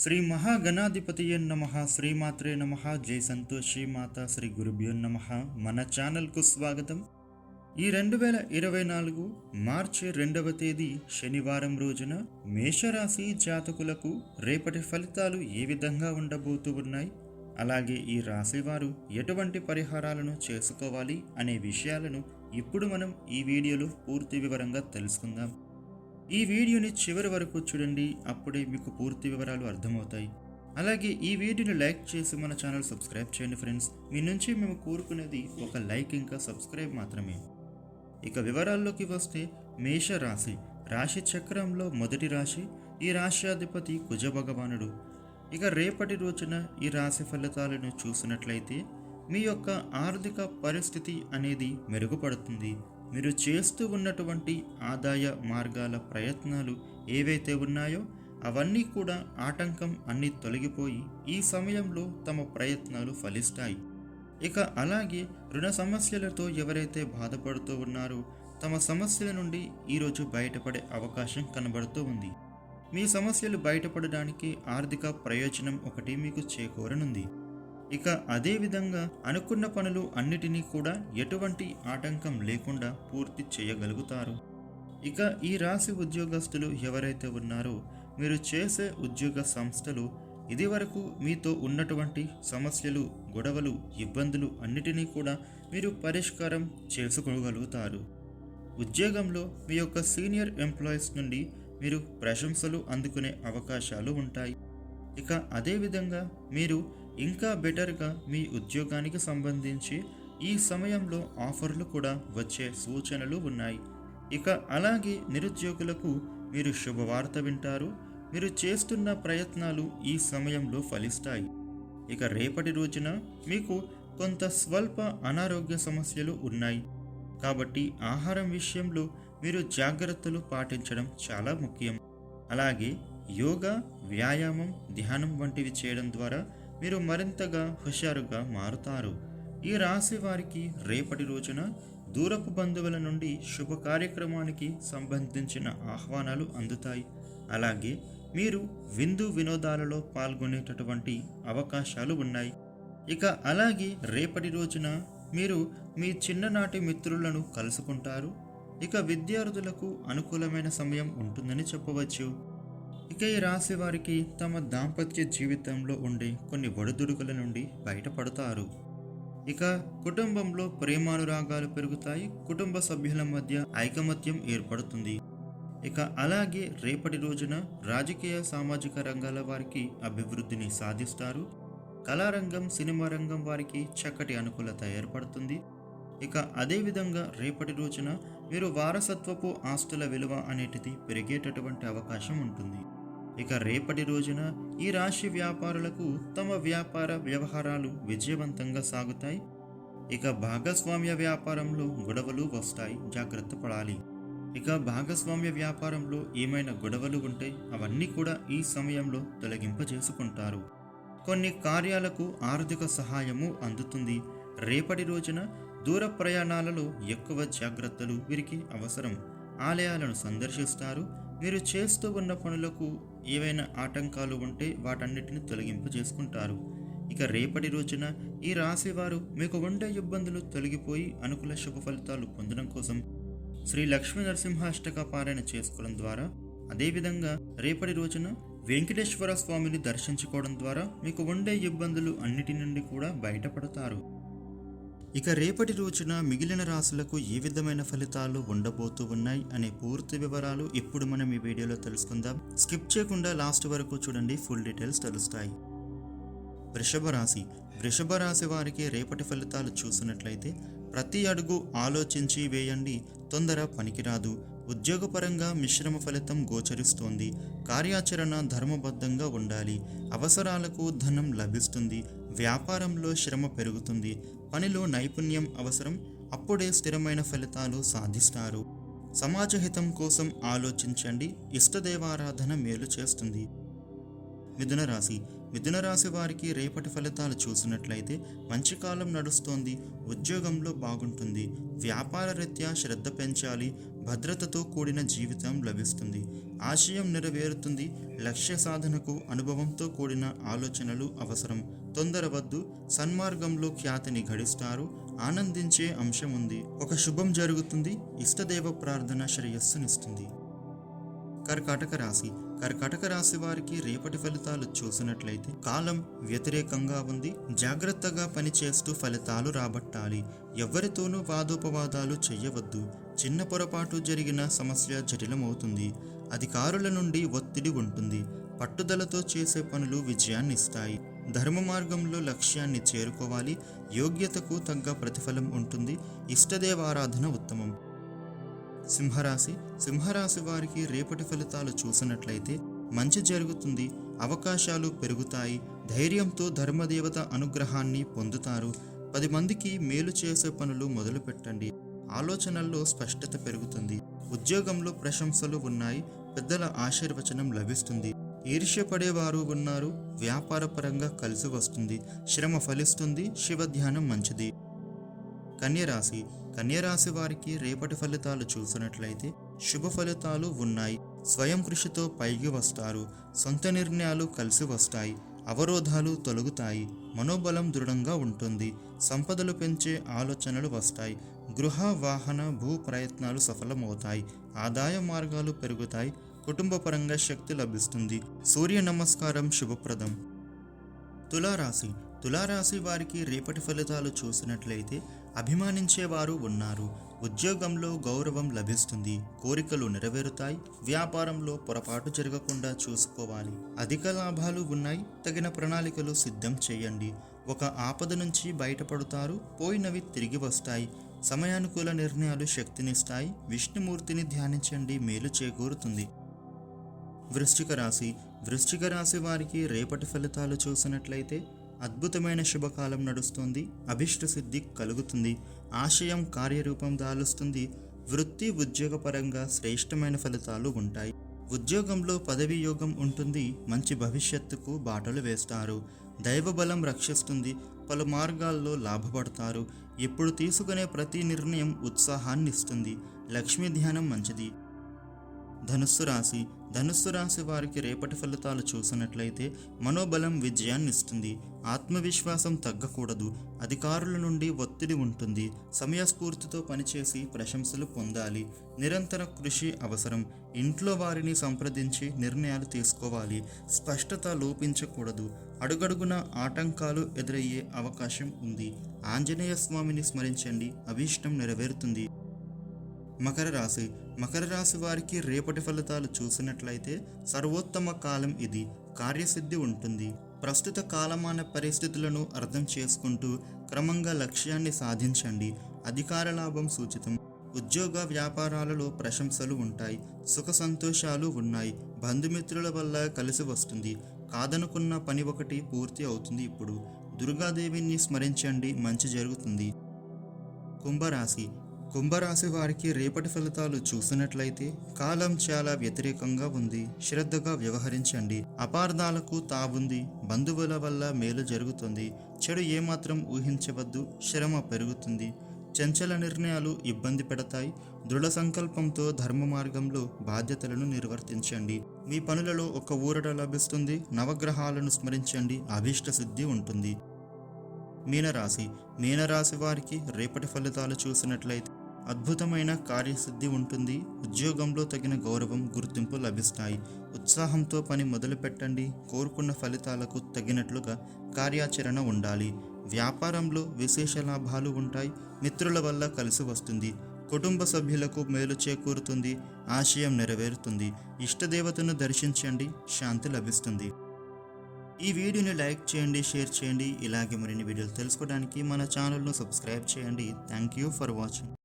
శ్రీ మహాగణాధిపతియే నమ శ్రీమాత్రే నమ జై సంతోషి మాత శ్రీ గురుభ్యో నమ. మన ఛానల్కు స్వాగతం. ఈ రెండు వేల ఇరవై నాలుగు మార్చి రెండవ తేదీ శనివారం రోజున మేషరాశి జాతకులకు రేపటి ఫలితాలు ఏ విధంగా ఉండబోతూ ఉన్నాయి? అలాగే ఈ రాశి వారు ఎటువంటి పరిహారాలను చేసుకోవాలి అనే విషయాలను ఇప్పుడు మనం ఈ వీడియోలో పూర్తి వివరంగా తెలుసుకుందాం. ఈ వీడియోని చివరి వరకు చూడండి అప్పుడే మీకు పూర్తి వివరాలు అర్థమవుతాయి. అలాగే ఈ వీడియోని లైక్ చేసి మన ఛానల్ సబ్స్క్రైబ్ చేయండి ఫ్రెండ్స్. మీ నుంచి మేము కోరుకునేది ఒక లైక్ ఇంకా సబ్స్క్రైబ్ మాత్రమే. ఇక వివరాల్లోకి వస్తే మేష రాశి. రాశి చక్రంలో మొదటి రాశి ఈ రాశ్యాధిపతి కుజ భగవానుడు. ఇక రేపటి రోజున ఈ రాశి ఫలితాలను చూసినట్లయితే మీ యొక్క ఆర్థిక పరిస్థితి అనేది మెరుగుపడుతుంది. మీరు చేస్తూ ఉన్నటువంటి ఆదాయ మార్గాల ప్రయత్నాలు ఏవైతే ఉన్నాయో అవన్నీ కూడా ఆటంకం అన్నీ తొలగిపోయి ఈ సమయంలో తమ ప్రయత్నాలు ఫలిస్తాయి. ఇక అలాగే రుణ సమస్యలతో ఎవరైతే బాధపడుతూ ఉన్నారో తమ సమస్యల నుండి ఈరోజు బయటపడే అవకాశం కనబడుతూ ఉంది. మీ సమస్యలు బయటపడడానికి ఆర్థిక ప్రయోజనం ఒకటి మీకు చేకూరనుంది. ఇక అదేవిధంగా అనుకున్న పనులు అన్నిటినీ కూడా ఎటువంటి ఆటంకం లేకుండా పూర్తి చేయగలుగుతారు. ఇక ఈ రాశి ఉద్యోగస్తులు ఎవరైతే ఉన్నారో మీరు చేసే ఉద్యోగ సంస్థలు ఇదివరకు మీతో ఉన్నటువంటి సమస్యలు గొడవలు ఇబ్బందులు అన్నిటినీ కూడా మీరు పరిష్కారం చేసుకోగలుగుతారు. ఉద్యోగంలో మీ యొక్క సీనియర్ ఎంప్లాయీస్ నుండి మీరు ప్రశంసలు అందుకునే అవకాశాలు ఉంటాయి. ఇక అదేవిధంగా మీరు ఇంకా బెటర్గా మీ ఉద్యోగానికి సంబంధించి ఈ సమయంలో ఆఫర్లు కూడా వచ్చే సూచనలు ఉన్నాయి. ఇక అలాగే నిరుద్యోగులకు మీరు శుభవార్త వింటారు. మీరు చేస్తున్న ప్రయత్నాలు ఈ సమయంలో ఫలిస్తాయి. ఇక రేపటి రోజున మీకు కొంత స్వల్ప అనారోగ్య సమస్యలు ఉన్నాయి. కాబట్టి ఆహారం విషయంలో మీరు జాగ్రత్తలు పాటించడం చాలా ముఖ్యం. అలాగే యోగా వ్యాయామం ధ్యానం వంటివి చేయడం ద్వారా మీరు మరింతగా హుషారుగా మారుతారు. ఈ రాశి వారికి రేపటి రోజున దూరపు బంధువుల నుండి శుభ కార్యక్రమానికి సంబంధించిన ఆహ్వానాలు అందుతాయి. అలాగే మీరు విందు వినోదాలలో పాల్గొనేటటువంటి అవకాశాలు ఉన్నాయి. ఇక అలాగే రేపటి రోజున మీరు మీ చిన్ననాటి మిత్రులను కలుసుకుంటారు. ఇక విద్యార్థులకు అనుకూలమైన సమయం ఉంటుందని చెప్పవచ్చు. ఇక ఈ రాశి వారికి తమ దాంపత్య జీవితంలో ఉండే కొన్ని ఒడిదుడుకుల నుండి బయటపడతారు. ఇక కుటుంబంలో ప్రేమానురాగాలు పెరుగుతాయి. కుటుంబ సభ్యుల మధ్య ఐకమత్యం ఏర్పడుతుంది. ఇక అలాగే రేపటి రోజున రాజకీయ సామాజిక రంగాల వారికి అభివృద్ధిని సాధిస్తారు. కళారంగం సినిమా రంగం వారికి చక్కటి అనుకూలత ఏర్పడుతుంది. ఇక అదేవిధంగా రేపటి రోజున మీరు వారసత్వపు ఆస్తుల విలువ అనేటిది పెరిగేటటువంటి అవకాశం ఉంటుంది. ఇక రేపటి రోజున ఈ రాశి వ్యాపారులకు తమ వ్యాపార వ్యవహారాలు విజయవంతంగా సాగుతాయి. ఇక భాగస్వామ్య వ్యాపారంలో గొడవలు వస్తాయి. జాగ్రత్త పడాలి. ఇక భాగస్వామ్య వ్యాపారంలో ఏమైనా గొడవలు ఉంటే అవన్నీ కూడా ఈ సమయంలో తొలగింపజేసుకుంటారు. కొన్ని కార్యాలకు ఆర్థిక సహాయము అందుతుంది. రేపటి రోజున దూర ప్రయాణాలలో ఎక్కువ జాగ్రత్తలు వీరికి అవసరం. ఆలయాలను సందర్శిస్తారు. మీరు చేస్తూ ఉన్న పనులకు ఏవైనా ఆటంకాలు ఉంటే వాటన్నిటిని తొలగింపు చేసుకుంటారు. ఇక రేపటి రోజున ఈ రాశివారు మీకు ఉండే ఇబ్బందులు తొలగిపోయి అనుకూల శుభ ఫలితాలు పొందడం కోసం శ్రీ లక్ష్మీ నరసింహాష్టక పారాయణ చేసుకోవడం ద్వారా అదేవిధంగా రేపటి రోజున వెంకటేశ్వర స్వామిని దర్శించుకోవడం ద్వారా మీకు ఉండే ఇబ్బందులు అన్నిటి నుండి కూడా బయటపడతారు. ఇక రేపటి రోజున మిగిలిన రాశులకు ఏ విధమైన ఫలితాలు ఉండబోతూ ఉన్నాయి అనే పూర్తి వివరాలు ఇప్పుడు మనం ఈ వీడియోలో తెలుసుకుందాం. స్కిప్ చేయకుండా లాస్ట్ వరకు చూడండి ఫుల్ డీటెయిల్స్ తెలుస్తాయి. వృషభ రాశి. వృషభ రాశి వారికి రేపటి ఫలితాలు చూసినట్లయితే ప్రతి అడుగు ఆలోచించి వేయండి తొందర పనికిరాదు. ఉద్యోగపరంగా మిశ్రమ ఫలితం గోచరిస్తోంది. కార్యాచరణ ధర్మబద్ధంగా ఉండాలి. అవసరాలకు ధనం లభిస్తుంది. వ్యాపారంలో శ్రమ పెరుగుతుంది పనిలో నైపుణ్యం అవసరం అప్పుడే స్థిరమైన ఫలితాలు సాధిస్తారు. సమాజ హితం కోసం ఆలోచించండి ఇష్టదేవారాధన మేలు చేస్తుంది. మిథున రాశి మిథున రాశి వారికి రేపటి ఫలితాలు చూసినట్లయితే మంచి కాలం నడుస్తోంది ఉద్యోగంలో బాగుంటుంది వ్యాపార రీత్యా శ్రద్ధ పెంచాలి భద్రతతో కూడిన జీవితం లభిస్తుంది. ఆశయం నెరవేరుతుంది. లక్ష్య సాధనకు అనుభవంతో కూడిన ఆలోచనలు అవసరం. తొందరవద్దు. సన్మార్గంలో ఖ్యాతిని గడిస్తారు ఆనందించే అంశం ఉంది. ఒక శుభం జరుగుతుంది. ఇష్టదేవ ప్రార్థన శ్రేయస్సునిస్తుంది. కర్కాటక రాశి. కర్కాటక రాశి వారికి రేపటి ఫలితాలు చూసినట్లయితే కాలం వ్యతిరేకంగా ఉంది. జాగ్రత్తగా పనిచేస్తూ ఫలితాలు రాబట్టాలి. ఎవరితోనూ వాదోపవాదాలు చేయవద్దు చిన్న పొరపాటు జరిగిన సమస్య జటిలమవుతుంది. అధికారుల నుండి ఒత్తిడి ఉంటుంది. పట్టుదలతో చేసే పనులు విజయాన్ని ఇస్తాయి ధర్మ మార్గంలో లక్ష్యాన్ని చేరుకోవాలి. యోగ్యతకు తగ్గ ప్రతిఫలం ఉంటుంది. ఇష్టదేవారాధన ఉత్తమం. సింహరాశి. సింహరాశి వారికి రేపటి ఫలితాలు చూసినట్లయితే మంచి జరుగుతుంది. అవకాశాలు పెరుగుతాయి. ధైర్యంతో ధర్మదేవత అనుగ్రహాన్ని పొందుతారు. పది మందికి మేలు చేసే పనులు మొదలు పెట్టండి ఆలోచనల్లో స్పష్టత పెరుగుతుంది. ఉద్యోగంలో ప్రశంసలు ఉన్నాయి. పెద్దల ఆశీర్వచనం లభిస్తుంది. ఈర్ష్యపడేవారు ఉన్నారు. వ్యాపారపరంగా కలిసి వస్తుంది. శ్రమ ఫలిస్తుంది. శివ ధ్యానం మంచిది. కన్యరాశి. కన్యరాశి వారికి రేపటి ఫలితాలు చూసినట్లయితే శుభ ఫలితాలు ఉన్నాయి. స్వయం కృషితో పైకి వస్తారు. సొంత నిర్ణయాలు కలిసి వస్తాయి. అవరోధాలు తొలగుతాయి. మనోబలం దృఢంగా ఉంటుంది. సంపదలు పెంచే ఆలోచనలు వస్తాయి. గృహ వాహన భూ ప్రయత్నాలు సఫలమవుతాయి. ఆదాయ మార్గాలు పెరుగుతాయి. కుటుంబపరంగా శక్తి లభిస్తుంది. సూర్య నమస్కారం శుభప్రదం. తులారాశి. తులారాశి వారికి రేపటి ఫలితాలు చూసినట్లయితే అభిమానించేవారు ఉన్నారు. ఉద్యోగంలో గౌరవం లభిస్తుంది. కోరికలు నెరవేరుతాయి. వ్యాపారంలో పొరపాటు జరగకుండా చూసుకోవాలి. అధిక లాభాలు ఉన్నాయి. తగిన ప్రణాళికలు సిద్ధం చేయండి. ఒక ఆపద నుంచి బయటపడతారు. పోయినవి తిరిగి వస్తాయి. సమయానుకూల నిర్ణయాలు శక్తినిస్తాయి. విష్ణుమూర్తిని ధ్యానించండి. మేలు చేకూరుతుంది. వృశ్చిక రాశి. వృశ్చిక రాశి వారికి రేపటి ఫలితాలు చూసినట్లయితే అద్భుతమైన శుభకాలం నడుస్తుంది. అభిష్ట సిద్ధి కలుగుతుంది. ఆశయం కార్యరూపం దాలుస్తుంది. వృత్తి ఉద్యోగపరంగా శ్రేష్టమైన ఫలితాలు ఉంటాయి. ఉద్యోగంలో పదవి యోగం ఉంటుంది. మంచి భవిష్యత్తుకు బాటలు వేస్తారు. దైవబలం రక్షిస్తుంది. పలు మార్గాల్లో లాభపడతారు. ఇప్పుడు తీసుకునే ప్రతి నిర్ణయం ఉత్సాహాన్ని ఇస్తుంది లక్ష్మీ ధ్యానం మంచిది. ధనుస్సు రాశి. ధనుస్సు రాశి వారికి రేపటి ఫలితాలు చూసినట్లయితే మనోబలం విజయాన్ని ఇస్తుంది. ఆత్మవిశ్వాసం తగ్గకూడదు. అధికారుల నుండి ఒత్తిడి ఉంటుంది. సమయస్ఫూర్తితో పనిచేసి ప్రశంసలు పొందాలి. నిరంతర కృషి అవసరం. ఇంట్లో వారిని సంప్రదించి నిర్ణయాలు తీసుకోవాలి. స్పష్టత లోపించకూడదు. అడుగడుగున ఆటంకాలు ఎదురయ్యే అవకాశం ఉంది. ఆంజనేయ స్వామిని స్మరించండి. అభీష్టం నెరవేరుతుంది. మకర రాశి. మకర రాశి వారికి రేపటి ఫలితాలు చూసినట్లయితే సర్వోత్తమ కాలం ఇది. కార్యసిద్ధి ఉంటుంది. ప్రస్తుత కాలమాన పరిస్థితులను అర్థం చేసుకుంటూ క్రమంగా లక్ష్యాన్ని సాధించండి. అధికార లాభం సూచితం. ఉద్యోగ వ్యాపారాలలో ప్రశంసలు ఉంటాయి. సుఖ సంతోషాలు ఉన్నాయి. బంధుమిత్రుల వల్ల కలిసి వస్తుంది. కాదనుకున్న పని ఒకటి పూర్తి అవుతుంది ఇప్పుడు. దుర్గాదేవిని స్మరించండి. మంచి జరుగుతుంది. కుంభరాశి. కుంభరాశి వారికి రేపటి ఫలితాలు చూసినట్లయితే కాలం చాలా వ్యతిరేకంగా ఉంది. శ్రద్ధగా వ్యవహరించండి. అపార్థాలకు తావుంది. బంధువుల వల్ల మేలు జరుగుతుంది. చెడు ఏమాత్రం ఊహించవద్దు. శ్రమ పెరుగుతుంది. చంచల నిర్ణయాలు ఇబ్బంది పెడతాయి. దృఢ సంకల్పంతో ధర్మ మార్గంలో బాధ్యతలను నిర్వర్తించండి. మీ పనులలో ఒక ఊరట లభిస్తుంది. నవగ్రహాలను స్మరించండి. అభీష్ట సిద్ధి ఉంటుంది. మీనరాశి. మీనరాశి వారికి రేపటి ఫలితాలు చూసినట్లయితే అద్భుతమైన కార్యసిద్ధి ఉంటుంది. ఉద్యోగంలో తగిన గౌరవం గుర్తింపు లభిస్తాయి. ఉత్సాహంతో పని మొదలు పెట్టండి కోరుకున్న ఫలితాలకు తగినట్లుగా కార్యాచరణ ఉండాలి. వ్యాపారంలో విశేష లాభాలు ఉంటాయి. మిత్రుల వల్ల కలిసి వస్తుంది. కుటుంబ సభ్యులకు మేలు చేకూరుతుంది. ఆశయం నెరవేరుతుంది. ఇష్టదేవతను దర్శించండి. శాంతి లభిస్తుంది. ఈ వీడియోని లైక్ చేయండి షేర్ చేయండి. ఇలాగే మరిన్ని వీడియోలు తెలుసుకోవడానికి మన ఛానల్ను సబ్స్క్రైబ్ చేయండి. Thank you for watching.